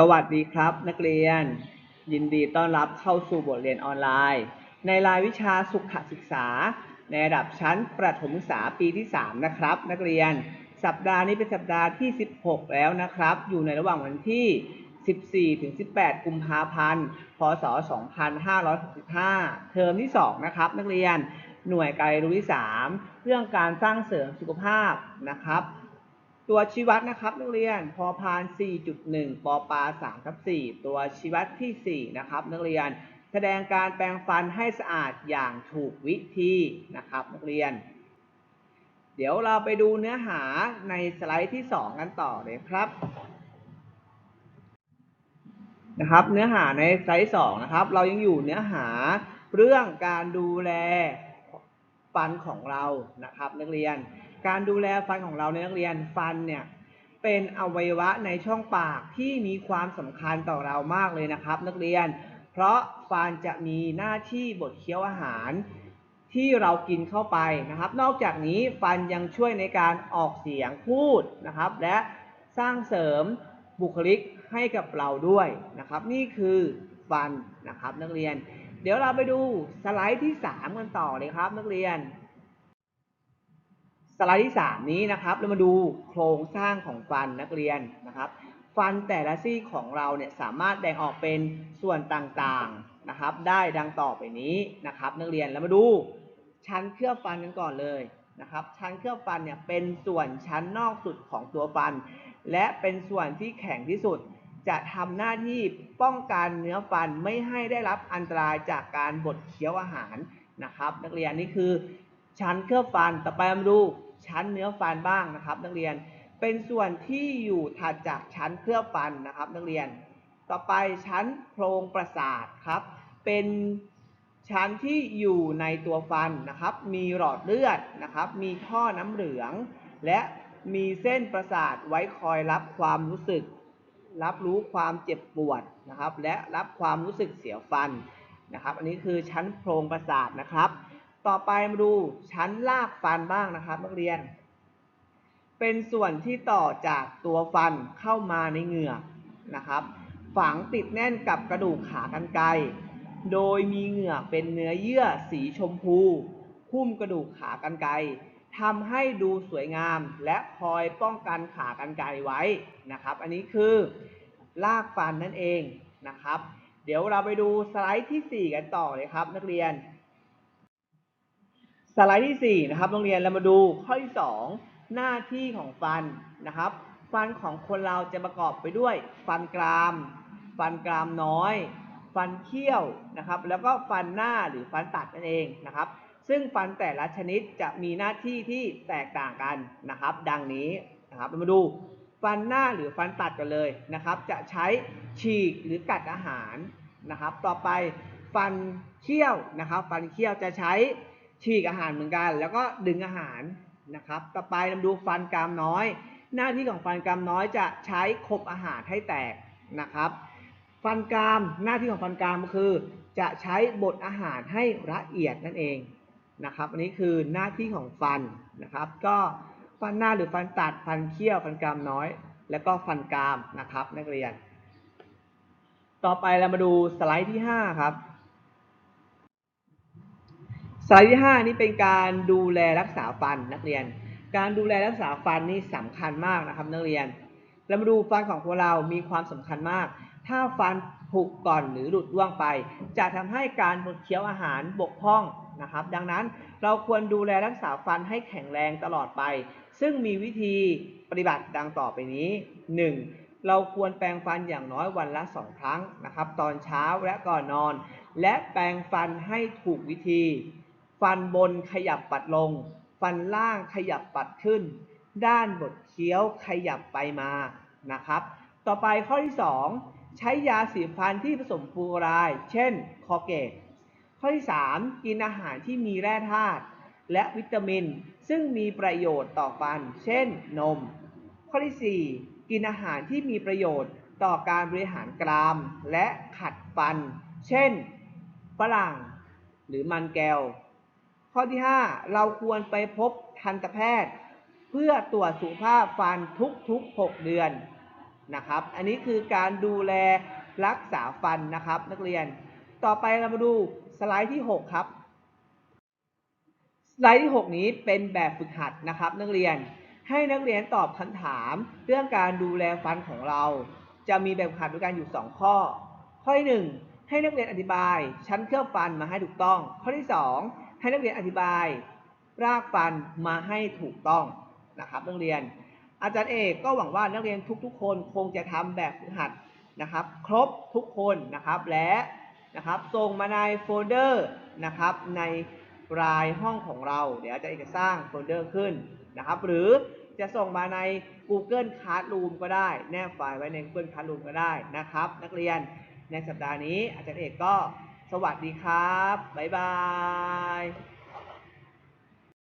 สวัสดีครับ นักเรียน ยินดีต้อนรับเข้าสู่บทเรียนออนไลน์ ในรายวิชาสุขศึกษา ในระดับชั้นประถมศึกษาปีที่ 3 นะครับ นักเรียนสัปดาห์นี้เป็นสัปดาห์ที่ 16 แล้วนะครับ อยู่ในระหว่างวันที่ 14 ถึง 18 กุมภาพันธ์ พศ 2565 เทอมที่ 2 นะครับ นักเรียนหน่วยการเรียนรู้ที่ 3 เรื่องการสร้างเสริมสุขภาพนะครับ ตัวชี้วัดนะครับนักเรียนพอพาน 4.1 ปอปลา3ทับ4ตัวชี้วัดทีสี่ 4 นะครับ นักเรียน แสดงการแปรงฟันให้สะอาดอย่างถูกวิธีนะครับ นักเรียน เดี๋ยวเราไปดูเนื้อหาในสไลด์ที่ 2 กันต่อเลยครับนะครับ เนื้อหาในสไลด์2นะครับ เรายังอยู่เนื้อหาเรื่องการดูแลฟันของเรานะครับ นักเรียน การดูแลฟันของเราในยนักเรียนฟันเนี่ยเป็นอวัยวะในช่องปากที่มีความสำคัญต่อเรามากเลยนะครับ นักเรียน เพราะฟันจะมีหน้าที่บดเคี้ยวอาหารที่เรากินเข้าไปนะครับ นอกจากนี้ฟันยังช่วยในการออกเสียงพูดนะครับ และสร้างเสริมบุคลิกให้กับเราด้วยนะครับ นี่คือฟันนะครับนักเรียน เดี๋ยวเราไปดูสไลด์ที่ 3 กันต่อเลยครับนักเรียน สไลด์ที่ 3 นี้นะครับ เรามาดูโครงสร้างของฟันนักเรียนนะครับ ฟันแต่ละซี่ของเราเนี่ยสามารถแบ่งออกเป็นส่วนต่างๆนะครับ ได้ดังต่อไปนี้นะครับ นักเรียนเรามาดูชั้นเคลือบฟันกันก่อนเลยนะครับ ชั้นเคลือบฟันเนี่ยเป็นส่วนชั้นนอกสุดของตัวฟัน และเป็นส่วนที่แข็งที่สุด จะทำหน้าที่ป้องกันเนื้อฟันไม่ให้ได้รับอันตรายจากการบดเคี้ยวอาหารนะครับ นักเรียนนี่คือชั้นเคลือบฟันต่อไปมาดู ชั้นเนื้อฟันบ้างนะครับ นักเรียนเป็นส่วนที่อยู่ถัดจากชั้นเคลือบฟันนะครับ นักเรียน ต่อไปชั้นโครงประสาทครับ เป็นชั้นที่อยู่ในตัวฟันนะครับ มีหลอดเลือดนะครับ มีท่อน้ำเหลือง และมีเส้นประสาทไว้คอยรับความรู้สึก รับรู้ความเจ็บปวดนะครับ และรับความรู้สึกเสียวฟันนะครับ อันนี้คือชั้นโครงประสาทนะครับ ต่อไปมาดูชั้นรากฟันบ้างนะครับนักเรียน เป็นส่วนที่ต่อจากตัวฟันเข้ามาในเหงือกนะครับ ฝังติดแน่นกับกระดูกขากรรไกร โดยมีเหงือกเป็นเนื้อเยื่อสีชมพูหุ้มกระดูกขากรรไกรทำให้ดูสวยงามและคอยป้องกันขากรรไกรไว้นะครับ อันนี้คือรากฟันนั่นเองนะครับ เดี๋ยวเราไปดูสไลด์ที่ 4 กันต่อเลยครับ นักเรียน สไลด์ที่ 4 นะครับโรงเรียนเรามาดูข้อที่ 2 หน้าที่ของฟันนะครับ ฟันของคนเราจะประกอบไปด้วย ฟันกราม ฟันกรามน้อย ฟันเคี้ยวนะครับ แล้วก็ฟันหน้าหรือฟันตัดนั่นเองนะครับ ซึ่งฟันแต่ละชนิดจะมีหน้าที่ที่แตกต่างกันนะครับ ดังนี้นะครับเรามาดูฟันหน้าหรือฟันตัดกันเลยนะครับ จะใช้ฉีกหรือกัดอาหารนะครับ ต่อไปฟันเคี้ยวนะครับ ฟันเคี้ยวจะใช้ ฉีกอาหารเหมือนกัน แล้วก็ดึงอาหารนะครับ ต่อไปเราดูฟันกรามน้อย หน้าที่ของฟันกรามน้อยจะใช้ขบอาหารให้แตกนะครับ ฟันกรามหน้าที่ของฟันกรามก็คือ จะใช้บดอาหารให้ละเอียดนั่นเองนะครับ อันนี้คือหน้าที่ของฟันนะครับ ก็ฟันหน้าหรือฟันตัดฟันเคี้ยวฟันกรามน้อย แล้วก็ฟันกรามนะครับ นักเรียน ต่อไปเรามาดูสไลด์ที่ 5 ครับ สไลด์ที่ 5 นี่เป็นการดูแลรักษาฟันนักเรียน การดูแลรักษาฟันนี่สำคัญมากนะครับนักเรียน เรามาดูฟันของพวกเรามีความสำคัญมาก ถ้าฟันผุก่อนหรือหลุดร่วงไป จะทำให้การบดเคี้ยวอาหารบกพร่องนะครับ ดังนั้นเราควรดูแลรักษาฟันให้แข็งแรงตลอดไป ซึ่งมีวิธีปฏิบัติดังต่อไปนี้ 1. เราควรแปรงฟันอย่างน้อยวันละ 2 ครั้งนะครับ ตอนเช้าและก่อนนอน และแปรงฟันให้ถูกวิธี ฟันบนขยับปัดลง ฟันล่างขยับปัดขึ้น ด้านบดเคี้ยวขยับไปมานะครับ ต่อไปข้อที่ 2 ใช้ยาสีฟันที่ผสมฟูรด์เช่นคอเกตข้อที่ 3 กินอาหารที่มีแร่ธาตุและวิตามิน ซึ่งมีประโยชน์ต่อฟัน เช่น นม ข้อที่ 4 กินอาหารที่มีประโยชน์ต่อการบริหารกรามและขัดฟัน เช่น ฝรั่ง หรือมันแก้ว ข้อที่ 5 เราควรไปพบทันตแพทย์ เพื่อตรวจสุขภาพฟันทุกๆ 6 เดือนนะครับ อันนี้คือการดูแลรักษาฟันนะครับ นักเรียน ต่อไปเรามาดูสไลด์ที่ 6 ครับ สไลด์ที่ 6 นี้เป็นแบบฝึกหัดนะครับ นักเรียนให้นักเรียนตอบคำถามเรื่องการดูแลฟันของเรา จะมีแบบฝึกหัดด้วยกันอยู่ 2 ข้อ ข้อที่1ให้นักเรียนอธิบายชั้นเคลือบฟันมาให้ถูกต้อง ข้อที่ 2 ให้นักเรียนอธิบายรากฟันมาให้ถูกต้องนะครับนักเรียน อาจารย์เอกก็หวังว่านักเรียนทุกๆ คนคงจะทำแบบฝึกหัดนะครับ ครบทุกคนนะครับและนะครับส่งมาในโฟลเดอร์นะครับในรายห้องของเรา เดี๋ยวอาจารย์เอกจะสร้างโฟลเดอร์ขึ้นนะครับ หรือจะส่งมาใน Google Classroom ก็ได้ แนบไฟล์ไว้ใน Google Classroom ก็ได้นะครับ นักเรียนในสัปดาห์นี้อาจารย์เอกก็ สวัสดีครับ บ๊ายบาย